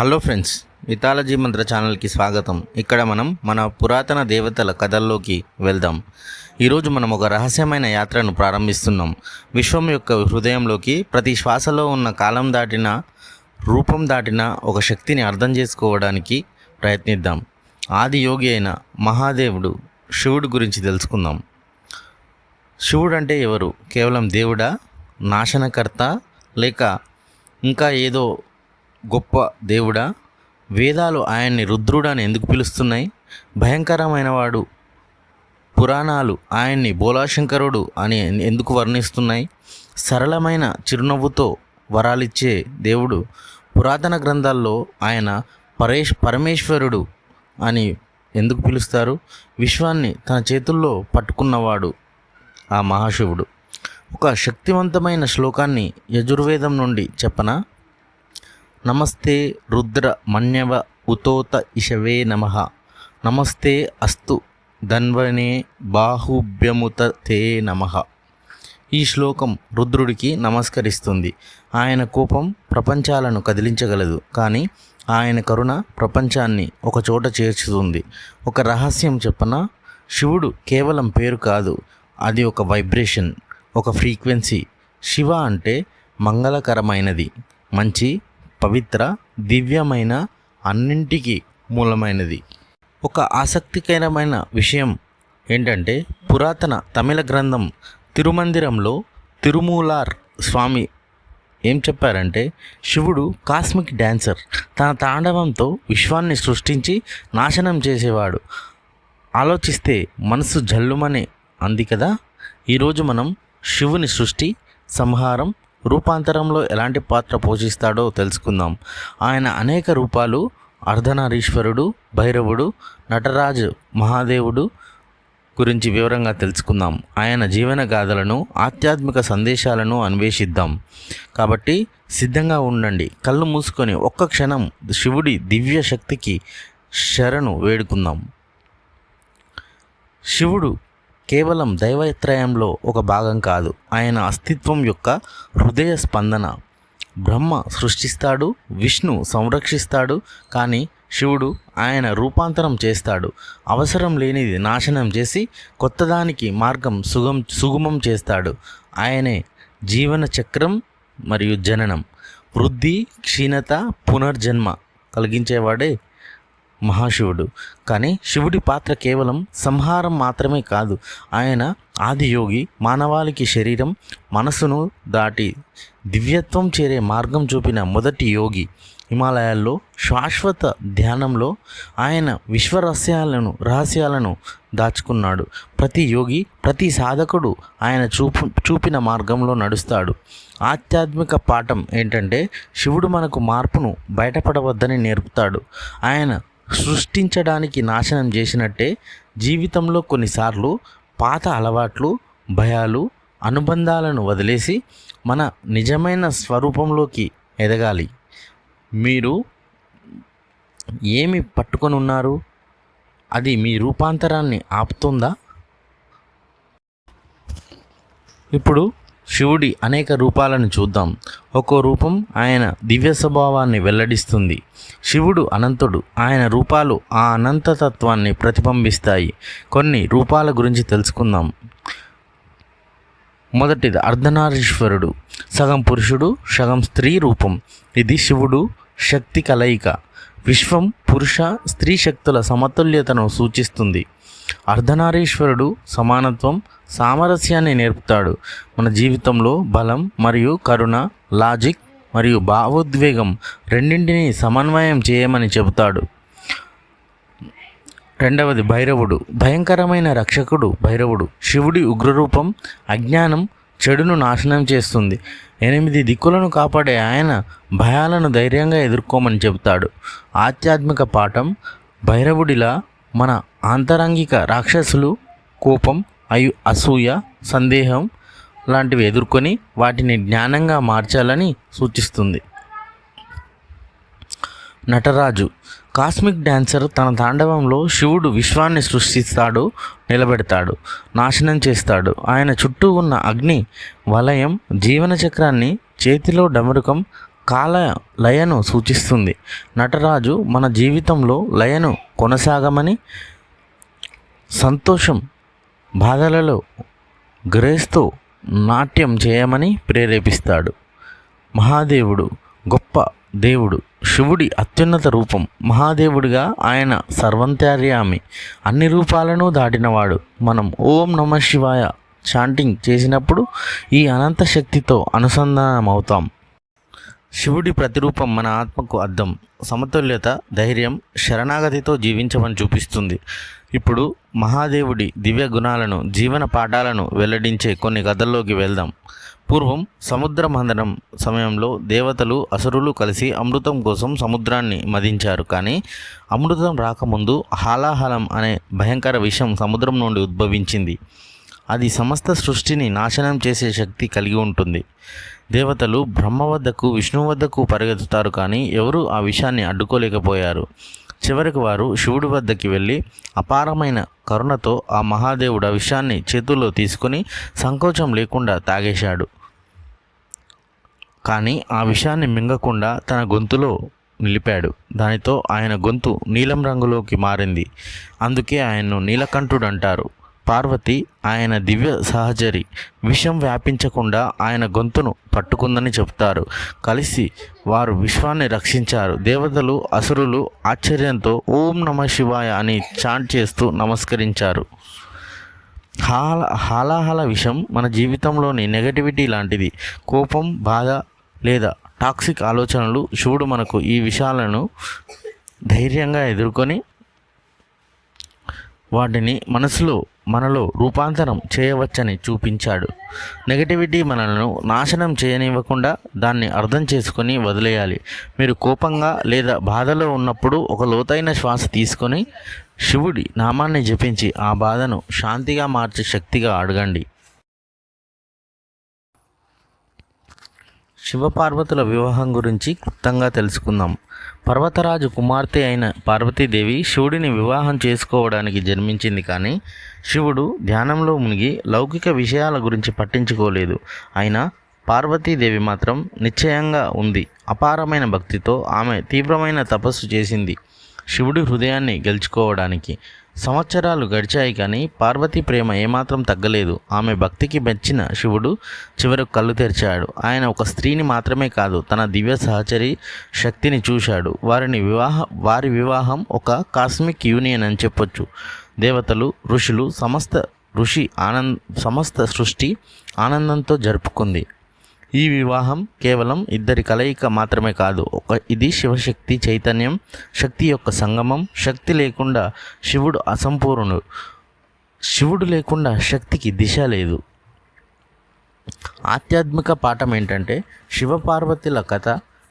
Hello friends mythology మంత్ర ఛానల్కి స్వాగతం. ఇక్కడ మనం మన పురాతన దేవతల కథల్లోకి వెళ్దాం. ఈరోజు మనం ఒక రహస్యమైన యాత్రను ప్రారంభిస్తున్నాం. విశ్వం యొక్క హృదయంలోకి ప్రతి శ్వాసలో ఉన్న కాలం దాటిన రూపం దాటిన ఒక శక్తిని అర్థం చేసుకోవడానికి ప్రయత్నిద్దాం. ఆది యోగి అయిన మహాదేవుడు శివుడు గురించి తెలుసుకుందాం. శివుడు అంటే ఎవరు? కేవలం దేవుడా? నాశనకర్త? లేక ఇంకా ఏదో గొప్ప దేవుడా? వేదాలు ఆయన్ని రుద్రుడని ఎందుకు పిలుస్తున్నాయి? భయంకరమైన వాడు. పురాణాలు ఆయన్ని బోలాశంకరుడు అని ఎందుకు వర్ణిస్తున్నాయి? సరళమైన చిరునవ్వుతో వరాలిచ్చే దేవుడు పురాతన గ్రంథాల్లో ఆయన పరేష్ పరమేశ్వరుడు అని ఎందుకు పిలుస్తారు? విశ్వాన్ని తన చేతుల్లో పట్టుకున్నవాడు ఆ మహాశివుడు. ఒక శక్తివంతమైన శ్లోకాన్ని యజుర్వేదం నుండి చెప్పనా? నమస్తే రుద్ర మన్యవ ఉతోత ఇషవే నమ. నమస్తే అస్తు ధన్వనే బాహుభ్యముత తే నమ. ఈ శ్లోకం రుద్రుడికి నమస్కరిస్తుంది. ఆయన కోపం ప్రపంచాలను కదిలించగలదు. కానీ ఆయన కరుణ ప్రపంచాన్ని ఒక చోట చేర్చుతుంది. ఒక రహస్యం చెప్పన శివుడు కేవలం పేరు కాదు అది ఒక వైబ్రేషన్ ఒక ఫ్రీక్వెన్సీ. శివ అంటే మంగళకరమైనది మంచి పవిత్ర దివ్యమైన అన్నింటికీ మూలమైనది. ఒక ఆసక్తికరమైన విషయం ఏంటంటే పురాతన తమిళ గ్రంథం తిరుమందిరంలో తిరుమూలార్ స్వామి ఏం చెప్పారంటే శివుడు కాస్మిక్ డాన్సర్. తన తాండవంతో విశ్వాన్ని సృష్టించి నాశనం చేసేవాడు. ఆలోచిస్తే మనసు జల్లుమనే అంది కదా! ఈరోజు మనం శివుని సృష్టి సంహారం రూపాంతరంలో ఎలాంటి పాత్ర పోషిస్తాడో తెలుసుకుందాం. ఆయన అనేక రూపాలు అర్ధనారీశ్వరుడు భైరవుడు నటరాజు మహాదేవుడు గురించి వివరంగా తెలుసుకుందాం. ఆయన జీవన గాథలను ఆధ్యాత్మిక సందేశాలను అన్వేషిద్దాం. కాబట్టి సిద్ధంగా ఉండండి. కళ్ళు మూసుకొని ఒక్క క్షణం శివుడి దివ్య శక్తికి శరణు వేడుకుందాం. శివుడు కేవలం దైవత్రయంలో ఒక భాగం కాదు ఆయన అస్తిత్వం యొక్క హృదయ స్పందన. బ్రహ్మ సృష్టిస్తాడు విష్ణు సంరక్షిస్తాడు కానీ శివుడు ఆయన రూపాంతరం చేస్తాడు. అవసరం లేనిది నాశనం చేసి కొత్తదానికి మార్గం సుగం సుగమం చేస్తాడు. ఆయనే జీవన చక్రం మరియు జననం. వృద్ధి క్షీణత పునర్జన్మ కలిగించేవాడే మహాశివుడు. కానీ శివుడి పాత్ర కేవలం సంహారం మాత్రమే కాదు. ఆయన ఆదియోగి మానవాళికి శరీరం మనసును దాటి దివ్యత్వం చేరే మార్గం చూపిన మొదటి యోగి. హిమాలయాల్లో శాశ్వత ధ్యానంలో ఆయన విశ్వరహస్యాలను రహస్యాలను దాచుకున్నాడు. ప్రతి యోగి ప్రతి సాధకుడు ఆయన చూపు చూపిన మార్గంలో నడుస్తాడు. ఆధ్యాత్మిక పాఠం ఏంటంటే శివుడు మనకు మార్పును బయటపడవద్దని నేర్పుతాడు. ఆయన సృష్టించడానికి నాశనం చేసినట్టే జీవితంలో కొన్నిసార్లు పాత అలవాట్లు భయాలు అనుబంధాలను వదిలేసి మన నిజమైన స్వరూపంలోకి ఎదగాలి. మీరు ఏమి పట్టుకొని ఉన్నారు అది మీ రూపాంతరాన్ని ఆపుతుందా? ఇప్పుడు శివుడి అనేక రూపాలను చూద్దాం. ఒక్కో రూపం ఆయన దివ్య స్వభావాన్ని వెల్లడిస్తుంది. శివుడు అనంతుడు ఆయన రూపాలు ఆ అనంతతత్వాన్ని ప్రతిబింబిస్తాయి. కొన్ని రూపాల గురించి తెలుసుకుందాం. మొదటిది అర్ధనారీశ్వరుడు. సగం పురుషుడు సగం స్త్రీ రూపం. ఇది శివుడు శక్తి కలయిక. విశ్వం పురుష స్త్రీ శక్తుల సమతుల్యతను సూచిస్తుంది. అర్ధనారీశ్వరుడు సమానత్వం సామరస్యాన్ని నేర్పుతాడు. మన జీవితంలో బలం మరియు కరుణ లాజిక్ మరియు భావోద్వేగం రెండింటినీ సమన్వయం చేయమని చెబుతాడు. రెండవది భైరవుడు. భయంకరమైన రక్షకుడు భైరవుడు. శివుడి ఉగ్రరూపం అజ్ఞానం చెడును నాశనం చేస్తుంది. ఎనిమిది దిక్కులను కాపాడే ఆయన భయాలను ధైర్యంగా ఎదుర్కోమని చెబుతాడు. ఆధ్యాత్మిక పాఠం భైరవుడిలా మన ఆంతరంగిక రాక్షసులు కోపం అయు అసూయ సందేహం లాంటివి ఎదుర్కొని వాటిని జ్ఞానంగా మార్చాలని సూచిస్తుంది. నటరాజు కాస్మిక్ డాన్సర్ తన తాండవంలో శివుడు విశ్వాన్ని సృష్టిస్తాడు నిలబెడతాడు నాశనం చేస్తాడు. ఆయన చుట్టూ ఉన్న అగ్ని వలయం జీవన చక్రాన్ని చేతిలో డమరుకం కాల లయను సూచిస్తుంది. నటరాజు మన జీవితంలో లయను కొనసాగమని సంతోషం బాధలలో గ్రేస్తో నాట్యం చేయమని ప్రేరేపిస్తాడు. మహాదేవుడు గొప్ప దేవుడు. శివుడి అత్యున్నత రూపం. మహాదేవుడిగా ఆయన సర్వంత్యార్యామి అన్ని రూపాలను దాటినవాడు. మనం ఓం నమ శివాయ చాంటింగ్ చేసినప్పుడు ఈ అనంత శక్తితో అనుసంధానం అవుతాం శివుడి ప్రతిరూపం మన ఆత్మకు అర్థం సమతుల్యత ధైర్యం శరణాగతితో జీవించమని చూపిస్తుంది. ఇప్పుడు మహాదేవుడి దివ్య గుణాలను జీవన పాఠాలను వెల్లడించే కొన్ని కథల్లోకి వెళ్దాం. పూర్వం సముద్ర మందనం సమయంలో దేవతలు అసురులు కలిసి అమృతం కోసం సముద్రాన్ని మదించారు. కానీ అమృతం రాకముందు హాలాహలం అనే భయంకర విషం సముద్రం నుండి ఉద్భవించింది. అది సమస్త సృష్టిని నాశనం చేసే శక్తి కలిగి ఉంటుంది. దేవతలు బ్రహ్మ వద్దకు విష్ణువు వద్దకు పరిగెత్తుతారు కానీ ఎవరూ ఆ విషయాన్ని అడ్డుకోలేకపోయారు. చివరికి వారు శివుడి వద్దకి వెళ్ళి అపారమైన కరుణతో ఆ మహాదేవుడు ఆ విషయాన్ని చేతుల్లో తీసుకుని సంకోచం లేకుండా తాగేశాడు. కానీ ఆ విషయాన్ని మింగకుండా తన గొంతులో నిలిపాడు. దానితో ఆయన గొంతు నీలం రంగులోకి మారింది. అందుకే ఆయన్ను నీలకంఠుడు అంటారు పార్వతి ఆయన దివ్య సహచరి. విషం వ్యాపించకుండా ఆయన గొంతును పట్టుకుందని చెప్తారు. కలిసి వారు విశ్వాన్ని రక్షించారు. దేవతలు అసురులు ఆశ్చర్యంతో ఓం నమ శివాయ అని చాంట్ చేస్తూ నమస్కరించారు. హాల హాలాహల విషం మన జీవితంలోని నెగటివిటీ లాంటిది. కోపం బాధ లేదా టాక్సిక్ ఆలోచనలు శివుడు మనకు ఈ విషయాలను ధైర్యంగా ఎదుర్కొని వాటిని మనసులో మనలో రూపాంతరం చేయవచ్చని చూపించాడు. నెగటివిటీ మనలను నాశనం చేయనివ్వకుండా దాన్ని అర్థం చేసుకొని వదిలేయాలి. మీరు కోపంగా లేదా బాధలో ఉన్నప్పుడు ఒక లోతైన శ్వాస తీసుకొని శివుడి నామాన్ని జపించి ఆ బాధను శాంతిగా మార్చే శక్తిగా అడగండి. శివపార్వతుల వివాహం గురించి క్లుప్తంగా తెలుసుకుందాం. పర్వతరాజు కుమార్తె అయిన పార్వతీదేవి శివుడిని వివాహం చేసుకోవడానికి జన్మించింది కానీ శివుడు ధ్యానంలో మునిగి లౌకిక విషయాల గురించి పట్టించుకోలేదు. అయినా పార్వతీదేవి మాత్రం నిశ్చయంగా ఉంది. అపారమైన భక్తితో ఆమె తీవ్రమైన తపస్సు చేసింది. శివుడి హృదయాన్ని గెలుచుకోవడానికి సంవత్సరాలు గడిచాయి కానీ పార్వతి ప్రేమ ఏమాత్రం తగ్గలేదు. ఆమె భక్తికి మెచ్చిన శివుడు చివరకు కళ్ళు తెరిచాడు. ఆయన ఒక స్త్రీని మాత్రమే కాదు తన దివ్య సహచరి శక్తిని చూశాడు. వారిని వివాహ వారి వివాహం ఒక కాస్మిక్ యూనియన్ అని చెప్పొచ్చు. దేవతలు ఋషులు సమస్త ఋషి ఆనంద్ సమస్త సృష్టి ఆనందంతో జరుపుకుంది. ఈ వివాహం కేవలం ఇద్దరి కలయిక మాత్రమే కాదు ఒక ఇది శివశక్తి చైతన్యం శక్తి యొక్క సంగమం శక్తి లేకుండా శివుడు అసంపూర్ణుడు. శివుడు లేకుండా శక్తికి దిశ లేదు. ఆధ్యాత్మిక పాఠం ఏంటంటే శివపార్వతుల కథ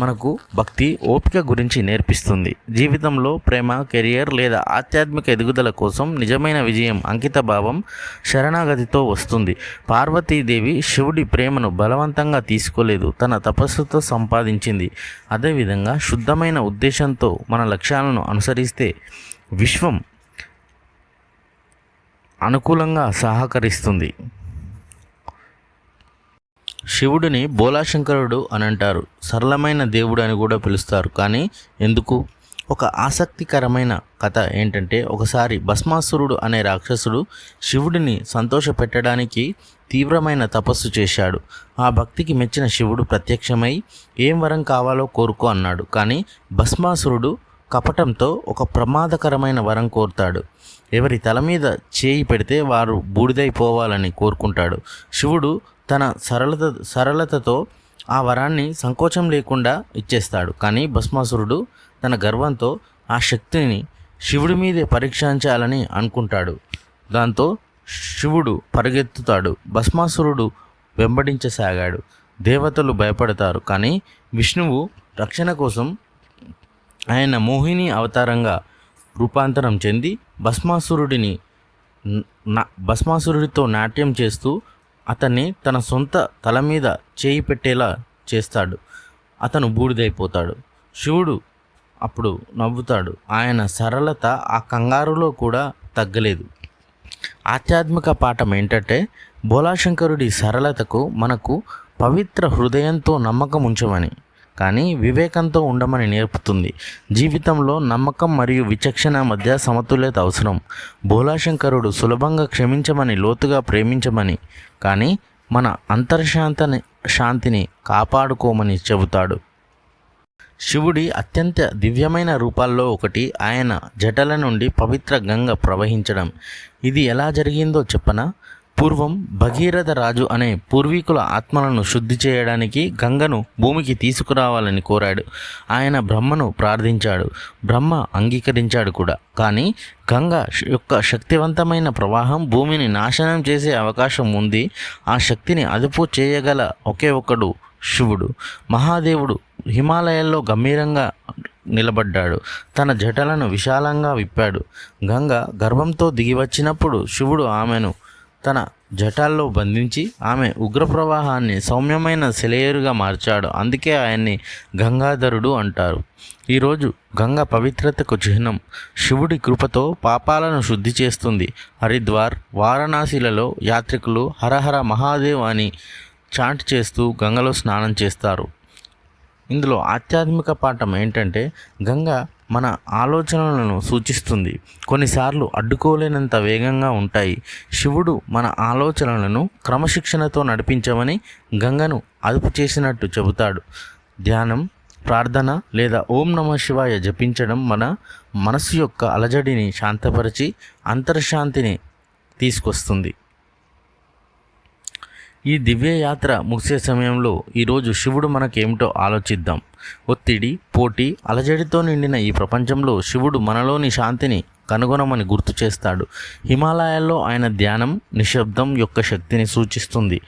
మనకు భక్తి ఓపిక గురించి నేర్పిస్తుంది. జీవితంలో ప్రేమ కెరియర్ లేదా ఆధ్యాత్మిక ఎదుగుదల కోసం నిజమైన విజయం అంకిత భావం శరణాగతితో వస్తుంది. పార్వతీదేవి శివుడి ప్రేమను బలవంతంగా తీసుకోలేదు. తన తపస్సుతో సంపాదించింది. అదేవిధంగా శుద్ధమైన ఉద్దేశంతో మన లక్ష్యాలను అనుసరిస్తే విశ్వం అనుకూలంగా సహకరిస్తుంది. శివుడిని బోలాశంకరుడు అని అంటారు సరళమైన దేవుడు అని కూడా పిలుస్తారు. కానీ ఎందుకు? ఒక ఆసక్తికరమైన కథ ఏంటంటే ఒకసారి భస్మాసురుడు అనే రాక్షసుడు శివుడిని సంతోషపెట్టడానికి తీవ్రమైన తపస్సు చేశాడు. ఆ భక్తికి మెచ్చిన శివుడు ప్రత్యక్షమై ఏం వరం కావాలో కోరుకో అన్నాడు. కానీ భస్మాసురుడు కపటంతో ఒక ప్రమాదకరమైన వరం కోరుతాడు. ఎవరి తల మీద చేయి పెడితే వారు బూడిదైపోవాలని కోరుకుంటాడు. శివుడు తన సరళత సరళతతో ఆ వరాన్ని సంకోచం లేకుండా ఇచ్చేస్తాడు. కానీ భస్మాసురుడు తన గర్వంతో ఆ శక్తిని శివుడి మీదే పరీక్షించాలని అనుకుంటాడు. దాంతో శివుడు పరిగెత్తుతాడు. భస్మాసురుడు వెంబడించసాగాడు. దేవతలు భయపడతారు. కానీ విష్ణువు రక్షణ కోసం ఆయన మోహిని అవతారంగా రూపాంతరం చెంది భస్మాసురుడిని భస్మాసురుడితో నాట్యం చేస్తూ అతన్ని తన సొంత తల మీద చేయి పెట్టేలా చేస్తాడు. అతను బూడిదైపోతాడు. శివుడు అప్పుడు నవ్వుతాడు. ఆయన సరళత ఆ కంగారులో కూడా తగ్గలేదు. ఆధ్యాత్మిక పాఠం ఏంటంటే బోలాశంకరుడి సరళతకు మనకు పవిత్ర హృదయంతో నమ్మకం ఉంచమని కానీ వివేకంతో ఉండమని నేర్పుతుంది. జీవితంలో నమ్మకం మరియు విచక్షణ మధ్య సమతుల్యత అవసరం. భోలాశంకరుడు సులభంగా క్షమించమని లోతుగా ప్రేమించమని కానీ మన అంతర్శాంతని శాంతిని కాపాడుకోమని చెబుతాడు. శివుడి అత్యంత దివ్యమైన రూపాల్లో ఒకటి ఆయన జటల నుండి పవిత్ర గంగ ప్రవహించడం. ఇది ఎలా జరిగిందో చెప్పనా? పూర్వం భగీరథ రాజు అనే పూర్వీకుల ఆత్మలను శుద్ధి చేయడానికి గంగను భూమికి తీసుకురావాలని కోరాడు. ఆయన బ్రహ్మను ప్రార్థించాడు. బ్రహ్మ అంగీకరించాడు కూడా. కానీ గంగ యొక్క శక్తివంతమైన ప్రవాహం భూమిని నాశనం చేసే అవకాశం ఉంది. ఆ శక్తిని అదుపు చేయగల ఒకే ఒకడు శివుడు. మహాదేవుడు హిమాలయాల్లో గంభీరంగా నిలబడ్డాడు. తన జటలను విశాలంగా విప్పాడు. గంగ గర్భంతో దిగివచ్చినప్పుడు శివుడు ఆమెను తన జటాల్లో బంధించి ఆమె ఉగ్ర ప్రవాహాన్ని సౌమ్యమైన సెలయేరుగా మార్చాడు. అందుకే ఆయన్ని గంగాధరుడు అంటారు. ఈరోజు గంగ పవిత్రతకు చిహ్నం. శివుడి కృపతో పాపాలను శుద్ధి చేస్తుంది. హరిద్వార్ వారణాసిలలో యాత్రికులు హరహర మహాదేవ్ అని చాంట్ చేస్తూ గంగలో స్నానం చేస్తారు. ఇందులో ఆధ్యాత్మిక పాఠం ఏంటంటే గంగ మన ఆలోచనలను సూచిస్తుంది. కొన్నిసార్లు అడ్డుకోలేనంత వేగంగా ఉంటాయి. శివుడు మన ఆలోచనలను క్రమశిక్షణతో నడిపించమని గంగను అదుపు చేసినట్టు చెబుతాడు. ధ్యానం ప్రార్థన లేదా ఓం నమ శివాయ జపించడం మన మనసు యొక్క అలజడిని శాంతపరిచి అంతర్శాంతిని తీసుకొస్తుంది. ఈ దివ్యయాత్ర ముగిసే సమయంలో ఈరోజు శివుడు మనకేమిటో ఆలోచిద్దాం. ఒత్తిడి పోటీ అలజడితో నిండిన ఈ ప్రపంచంలో శివుడు మనలోని శాంతిని కనుగొనమని గుర్తు చేస్తాడు. హిమాలయాల్లో ఆయన ధ్యానం నిశ్శబ్దం యొక్క శక్తిని సూచిస్తుంది.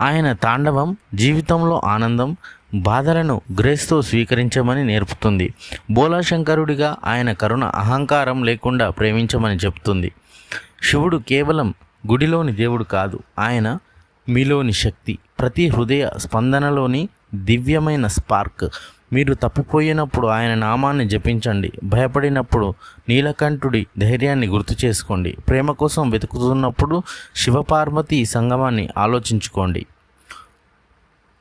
ఆయన తాండవం జీవితంలో ఆనందం బాధలను గ్రేస్తో స్వీకరించమని నేర్పుతుంది. బోలాశంకరుడిగా ఆయన కరుణ అహంకారం లేకుండా ప్రేమించమని చెప్తుంది. శివుడు కేవలం గుడిలోని దేవుడు కాదు ఆయన మీలోని శక్తి ప్రతి హృదయ స్పందనలోని దివ్యమైన స్పార్క్. మీరు తప్పిపోయినప్పుడు ఆయన నామాన్ని జపించండి. భయపడినప్పుడు నీలకంఠుడి ధైర్యాన్ని గుర్తు చేసుకోండి. ప్రేమ కోసం వెతుకుతున్నప్పుడు శివపార్వతి సంగమాన్ని ఆలోచించుకోండి.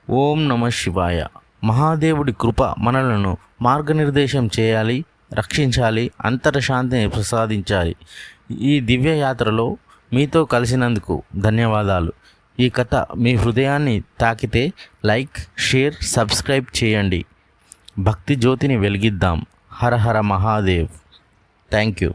ఓం నమ శివాయ. మహాదేవుడి కృప మనలను మార్గనిర్దేశం చేయాలి రక్షించాలి అంతరశాంతిని ప్రసాదించాలి. ఈ దివ్య యాత్రలో మీతో కలిసినందుకు ధన్యవాదాలు. ఈ కథ మీ హృదయాన్ని తాకితే లైక్ షేర్ సబ్స్క్రైబ్ చేయండి. భక్తి జ్యోతిని వెలిగిద్దాం. హర హర మహాదేవ్. Thank you.